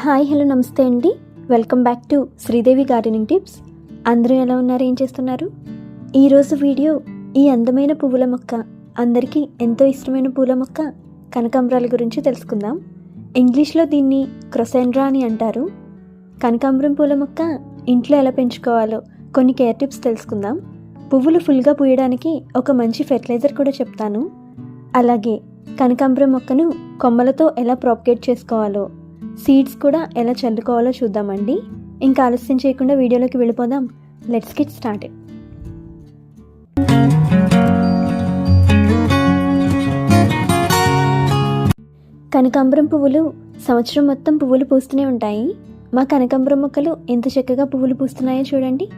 Hi hello namaste అండి. Welcome back to Sridevi gardening tips. అందరూ ఎలా ఉన్నారు? ఏం చేస్తున్నారు? ఈరోజు వీడియో ఈ అందమైన పువ్వుల మొక్క అందరికీ ఎంతో ఇష్టమైన పూల మొక్క కనకాంబరాల గురించి తెలుసుకుందాం. ఇంగ్లీష్లో దీన్ని క్రొసెండ్రా అని అంటారు. కనకాంబరం పూల మొక్క ఇంట్లో ఎలా పెంచుకోవాలో కొన్ని కేర్ టిప్స్ తెలుసుకుందాం. పువ్వులు ఫుల్గా పూయడానికి ఒక మంచి ఫెర్టిలైజర్ కూడా చెప్తాను. అలాగే కనకాంబరం మొక్కను కొమ్మలతో ఎలా ప్రాపగేట్ చేసుకోవాలో సీడ్స్ కూడా ఎలా చల్లుకోవాలో చూద్దామండి. ఇంకా ఆలస్యం చేయకుండా వీడియోలోకి వెళ్ళిపోదాం. లెట్స్ గిట్ స్టార్ట్ కనకాంబరం పువ్వులు సంవత్సరం మొత్తం పువ్వులు పూస్తూనే ఉంటాయి. మా కనకాంబరం మొక్కలు ఎంత చక్కగా పువ్వులు పూస్తున్నాయో చూడండి.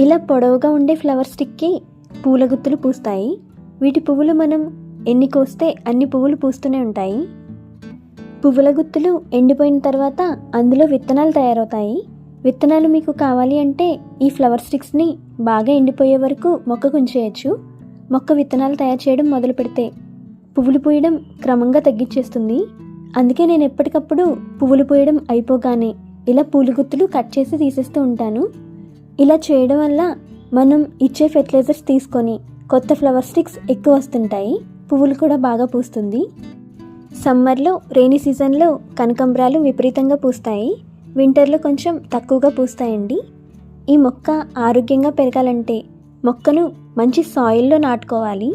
ఇలా పొడవుగా ఉండే ఫ్లవర్ స్టిక్కి పూల గుత్తులు పూస్తాయి. వీటి పువ్వులు మనం ఎన్ని కోస్తే అన్ని పువ్వులు పూస్తూనే ఉంటాయి. పువ్వుల గుత్తులు ఎండిపోయిన తర్వాత అందులో విత్తనాలు తయారవుతాయి. విత్తనాలు మీకు కావాలి అంటే ఈ ఫ్లవర్ స్టిక్స్ని బాగా ఎండిపోయే వరకు మొక్కకు ఉంచేయచ్చు మొక్క విత్తనాలు తయారు చేయడం మొదలు పెడితే పువ్వులు పూయడం క్రమంగా తగ్గించేస్తుంది. అందుకే నేను ఎప్పటికప్పుడు పువ్వులు పూయడం అయిపోగానే ఇలా పూల గుత్తులు కట్ చేసి తీసేస్తూ ఉంటాను. ఇలా చేయడం వల్ల మనం ఇచ్చే ఫెర్టిలైజర్స్ తీసుకొని కొత్త ఫ్లవర్ స్టిక్స్ ఎక్కువ వస్తుంటాయి. పువ్వులు కూడా బాగా పూస్తుంది. సమ్మర్లో రెయినీ సీజన్లో కనకంబరాలు విపరీతంగా పూస్తాయి. వింటర్లో కొంచెం తక్కువగా పూస్తాయండి. ఈ మొక్క ఆరోగ్యంగా పెరగాలంటే మొక్కను మంచి సాయిల్లో నాటుకోవాలి.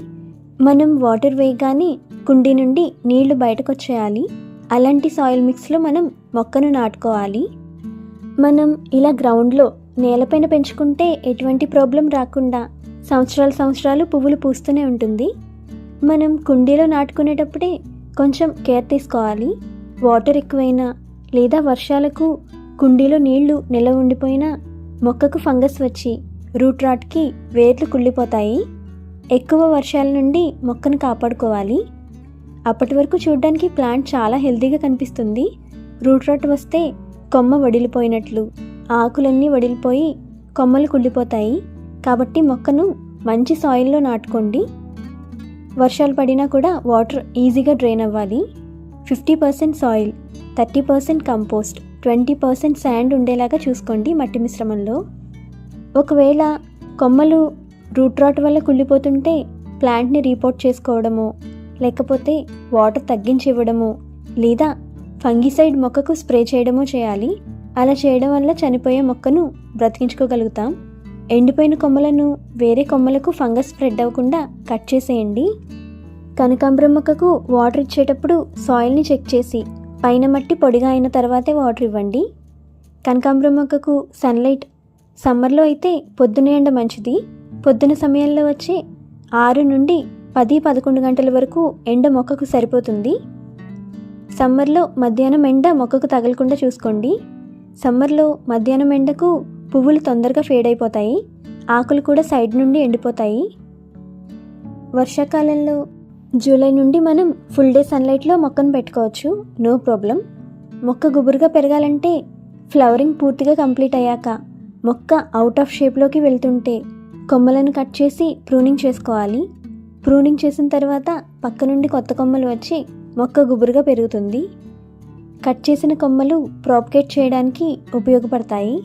మనం వాటర్ వేయగానే కుండీ నుండి నీళ్ళు బయటకు వచ్చేయాలి అలాంటి సాయిల్ మిక్స్లో మనం మొక్కను నాటుకోవాలి. మనం ఇలా గ్రౌండ్లో నేలపైన పెంచుకుంటే ఎటువంటి ప్రాబ్లం రాకుండా సంవత్సరాలు సంవత్సరాలు పువ్వులు పూస్తూనే ఉంటుంది. మనం కుండీలో నాటుకునేటప్పుడే కొంచెం కేర్ తీసుకోవాలి. వాటర్ ఎక్కువైనా లేదా వర్షాలకు కుండీలో నీళ్ళు నిలవ ఉండిపోయినా మొక్కకు ఫంగస్ వచ్చి రూట్ రాట్కి వేర్లు కుళ్ళిపోతాయి. ఎక్కువ వర్షాల నుండి మొక్కను కాపాడుకోవాలి. అప్పటి వరకు చూడడానికి ప్లాంట్ చాలా హెల్తీగా కనిపిస్తుంది. రూట్ రాట్ వస్తే కొమ్మ వడిలిపోయినట్లు ఆకులన్నీ వడిలిపోయి కొమ్మలు కుళ్ళిపోతాయి. కాబట్టి మొక్కను మంచి సాయిల్లో నాటుకోండి. వర్షాలు పడినా కూడా వాటర్ ఈజీగా డ్రైన్ అవ్వాలి. Fifty percent soil thirty percent compost twenty percent sand ఉండేలాగా చూసుకోండి మట్టి మిశ్రమంలో. ఒకవేళ కొమ్మలు రూట్ రాట్ వల్ల కుళ్ళిపోతుంటే ప్లాంట్ని రీపోర్ట్ చేసుకోవడము లేకపోతే వాటర్ తగ్గించి ఇవ్వడము లేదా ఫంగిసైడ్ మొక్కకు స్ప్రే చేయడమో చేయాలి. అలా చేయడం వల్ల చనిపోయే మొక్కను బ్రతికించుకోగలుగుతాం. ఎండిపోయిన కొమ్మలను వేరే కొమ్మలకు ఫంగస్ స్ప్రెడ్ అవ్వకుండా కట్ చేసేయండి. కనకాంబరం మొక్కకు వాటర్ ఇచ్చేటప్పుడు సాయిల్ని చెక్ చేసి పైన మట్టి పొడిగా అయిన తర్వాతే వాటర్ ఇవ్వండి. కనకాంబరం మొక్కకు సన్లైట్ సమ్మర్లో అయితే పొద్దున ఎండ మంచిది. పొద్దున సమయంలో వచ్చే ఆరు నుండి పది పదకొండు గంటల వరకు ఎండ మొక్కకు సరిపోతుంది. సమ్మర్లో మధ్యాహ్నం ఎండ మొక్కకు తగలకుండా చూసుకోండి. సమ్మర్లో మధ్యాహ్నం ఎండకు పువ్వులు తొందరగా ఫేడ్ అయిపోతాయి ఆకులు కూడా సైడ్ నుండి ఎండిపోతాయి. వర్షాకాలంలో జూలై నుండి మనం ఫుల్ డే సన్లైట్లో మొక్కను పెట్టుకోవచ్చు. No problem. మొక్క గుబురుగా పెరగాలంటే ఫ్లవరింగ్ పూర్తిగా కంప్లీట్ అయ్యాక మొక్క అవుట్ ఆఫ్ షేప్లోకి వెళ్తుంటే కొమ్మలను కట్ చేసి ప్రూనింగ్ చేసుకోవాలి. ప్రూనింగ్ చేసిన తర్వాత పక్క నుండి కొత్త కొమ్మలు వచ్చి మొక్క గుబురుగా పెరుగుతుంది. కట్ చేసిన కొమ్మలు ప్రాపకేట్ చేయడానికి ఉపయోగపడతాయి.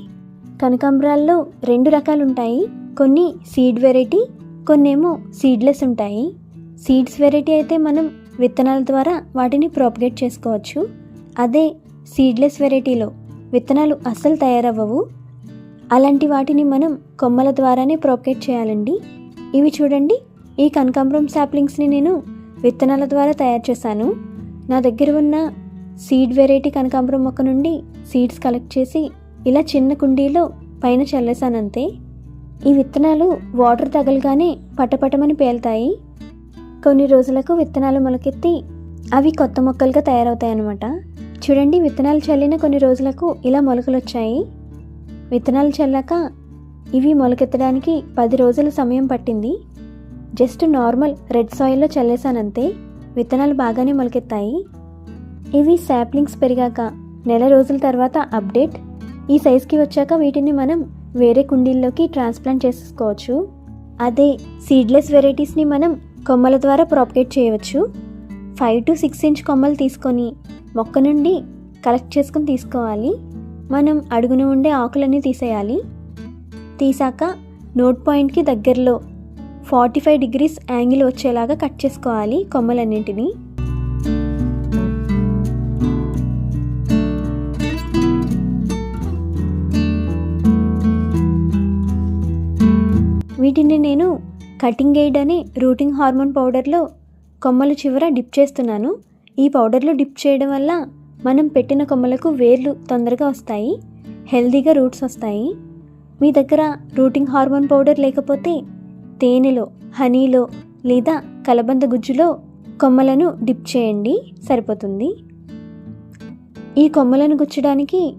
కనకాంబరాల్లో రెండు రకాలు ఉంటాయి కొన్ని సీడ్ వెరైటీ కొన్నేమో సీడ్లెస్ ఉంటాయి. సీడ్స్ వెరైటీ అయితే మనం విత్తనాల ద్వారా వాటిని ప్రాపగేట్ చేసుకోవచ్చు. అదే సీడ్లెస్ వెరైటీలో విత్తనాలు అస్సలు తయారవ్వవు. అలాంటి వాటిని మనం కొమ్మల ద్వారానే ప్రాపగేట్ చేయాలండి. ఇవి చూడండి ఈ కనకాంబరం శాప్లింగ్స్ని నేను విత్తనాల ద్వారా తయారు చేశాను. నా దగ్గర ఉన్న సీడ్ వెరైటీ కనకాంబరం మొక్క నుండి సీడ్స్ కలెక్ట్ చేసి ఇలా చిన్న కుండీలో పైన చల్లేశానంతే. ఈ విత్తనాలు వాటర్ తగలగానే పటపటమని పేలుతాయి. కొన్ని రోజులకు విత్తనాలు మొలకెత్తి అవి కొత్త మొక్కలుగా తయారవుతాయి అన్నమాట చూడండి విత్తనాలు చల్లిన కొన్ని రోజులకు ఇలా మొలకలు వచ్చాయి విత్తనాలు చల్లాక ఇవి మొలకెత్తడానికి పది రోజుల సమయం పట్టింది. జస్ట్ నార్మల్ రెడ్ సాయిల్లో చల్లేసానంతే విత్తనాలు బాగానే మొలకెత్తాయి. ఇవి శాప్లింగ్స్ పెరిగాక నెల రోజుల తర్వాత అప్డేట్. ఈ సైజ్కి వచ్చాక వీటిని మనం వేరే కుండీల్లోకి ట్రాన్స్ప్లాంట్ చేసుకోవచ్చు. అదే సీడ్లెస్ వెరైటీస్ని మనం కొమ్మల ద్వారా ప్రాపగేట్ చేయవచ్చు. ఫైవ్ టు సిక్స్ ఇంచ్ కొమ్మలు తీసుకొని మొక్క నుండి కలెక్ట్ చేసుకుని తీసుకోవాలి. మనం అడుగున ఉండే ఆకులన్నీ తీసేయాలి. తీసాక నోట్ పాయింట్కి దగ్గరలో ఫార్టీ ఫైవ్ డిగ్రీస్ యాంగిల్ వచ్చేలాగా కట్ చేసుకోవాలి కొమ్మలన్నింటినీ. వీటిని నేను కటింగ్ ఎయిడ్ అనే రూటింగ్ హార్మోన్ పౌడర్లో కొమ్మల చివర డిప్ చేస్తున్నాను. ఈ పౌడర్లో డిప్ చేయడం వల్ల మనం పెట్టిన కొమ్మలకు వేర్లు తొందరగా వస్తాయి హెల్దీగా రూట్స్ వస్తాయి. మీ దగ్గర రూటింగ్ హార్మోన్ పౌడర్ లేకపోతే తేనెలో హనీలో లేదా కలబంద గుజ్జులో కొమ్మలను డిప్ చేయండి సరిపోతుంది. ఈ కొమ్మలను గుచ్చడానికి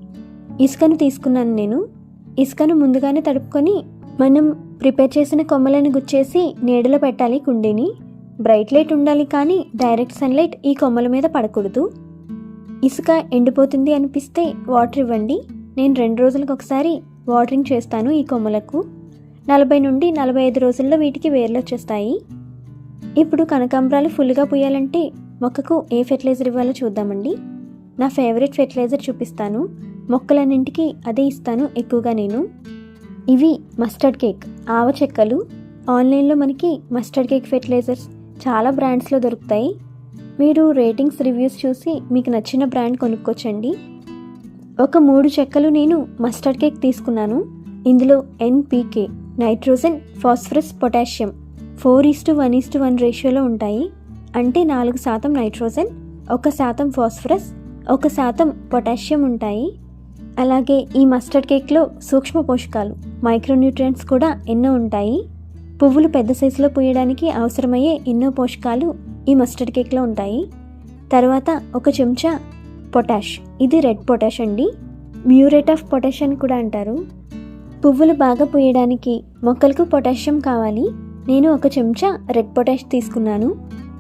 ఇసుకను తీసుకున్నాను నేను. ఇసుకను ముందుగానే తడుపుకొని మనం ప్రిపేర్ చేసిన కొమ్మలను గుచ్చేసి నీడలో పెట్టాలి కుండీని. బ్రైట్ లైట్ ఉండాలి కానీ డైరెక్ట్ సన్లైట్ ఈ కొమ్మల మీద పడకూడదు. ఇసుక ఎండిపోతుంది అనిపిస్తే వాటర్ ఇవ్వండి. నేను రెండు రోజులకు ఒకసారి వాటరింగ్ చేస్తాను ఈ కొమ్మలకు. నలభై నుండి నలభై ఐదు రోజుల్లో వీటికి వేర్లు వచ్చేస్తాయి. ఇప్పుడు కనకాంబరాలు ఫుల్గా పూయాలంటే మొక్కకు ఏ ఫెర్టిలైజర్ ఇవ్వాలో చూద్దామండి. నా ఫేవరెట్ ఫెర్టిలైజర్ చూపిస్తాను. మొక్కలన్నింటికి అదే ఇస్తాను ఎక్కువగా నేను. ఇవి మస్టర్డ్ కేక్. ఆవ చెక్కలు. ఆన్లైన్లో మనకి మస్టర్డ్ కేక్ ఫెర్టిలైజర్స్ చాలా బ్రాండ్స్లో దొరుకుతాయి. మీరు రేటింగ్స్ రివ్యూస్ చూసి మీకు నచ్చిన బ్రాండ్ కొనుక్కోవచ్చండి ఒక మూడు చెక్కలు నేను మస్టర్డ్ కేక్ తీసుకున్నాను. ఇందులో NPK nitrogen phosphorus potassium four is to one is to one రేషియోలో ఉంటాయి. అంటే నాలుగు శాతం నైట్రోజన్ ఒక శాతం ఫాస్ఫరస్ ఒక శాతం పొటాషియం ఉంటాయి. అలాగే ఈ మస్టర్డ్ కేక్లో సూక్ష్మ పోషకాలు మైక్రోన్యూట్రియంట్స్ కూడా ఎన్నో ఉంటాయి. పువ్వులు పెద్ద సైజులో పూయడానికి అవసరమయ్యే ఎన్నో పోషకాలు ఈ మస్టర్డ్ కేక్లో ఉంటాయి. తర్వాత ఒక చెంచా పొటాష్. ఇది రెడ్ పొటాష్ అండి. మ్యూరేట్ ఆఫ్ పొటాష్ అని కూడా అంటారు. పువ్వులు బాగా పూయడానికి మొక్కలకు పొటాషియం కావాలి. నేను ఒక చెంచా రెడ్ పొటాష్ తీసుకున్నాను.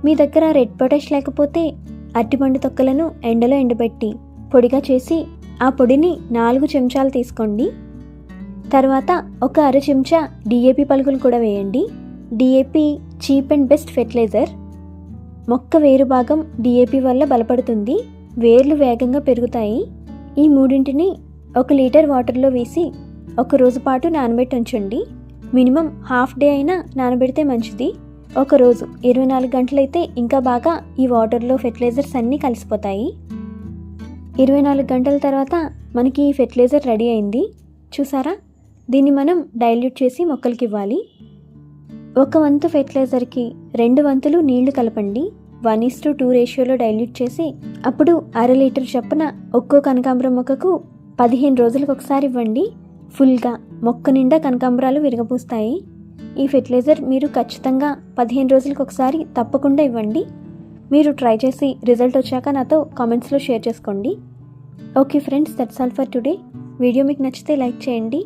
మీ దగ్గర రెడ్ పొటాష్ లేకపోతే అరటిపండు తొక్కలను ఎండలో ఎండబెట్టి పొడిగా చేసి ఆ పొడిని నాలుగు చెంచాలు తీసుకోండి. తర్వాత ఒక అర చెంచా డిఏపి పలుకులు కూడా వేయండి. DAP cheap and best fertiliser. మొక్క వేరు భాగం డిఏపి వల్ల బలపడుతుంది. వేర్లు వేగంగా పెరుగుతాయి. ఈ మూడింటిని ఒక లీటర్ వాటర్లో వేసి ఒక రోజు పాటు నానబెట్టి ఉంచండి. మినిమం హాఫ్ డే అయినా నానబెడితే మంచిది. ఒక రోజు ఇరవై నాలుగు గంటలైతే ఇంకా బాగా ఈ వాటర్లో ఫెర్టిలైజర్స్ అన్నీ కలిసిపోతాయి. ఇరవై నాలుగు గంటల తర్వాత మనకి ఈ ఫెర్టిలైజర్ రెడీ అయింది. చూసారా? దీన్ని మనం డైల్యూట్ చేసి మొక్కలకి ఇవ్వాలి. ఒక వంతు ఫెర్టిలైజర్కి రెండు వంతులు నీళ్ళు కలపండి. వన్ ఇస్ టు టూ రేషియోలో డైల్యూట్ చేసి అప్పుడు అర లీటర్ చొప్పున ఒక్కో కనకాంబరం మొక్కకు పదిహేను రోజులకు ఒకసారి ఇవ్వండి. ఫుల్గా మొక్క నిండా కనకాంబరాలు విరగపూస్తాయి ఈ ఫెర్టిలైజర్ మీరు ఖచ్చితంగా పదిహేను రోజులకు ఒకసారి తప్పకుండా ఇవ్వండి. మీరు ట్రై చేసి రిజల్ట్ వచ్చాక నాతో కామెంట్స్లో షేర్ చేసుకోండి. Okay friends that's all for today. Video మీకు నచ్చితే లైక్ చేయండి.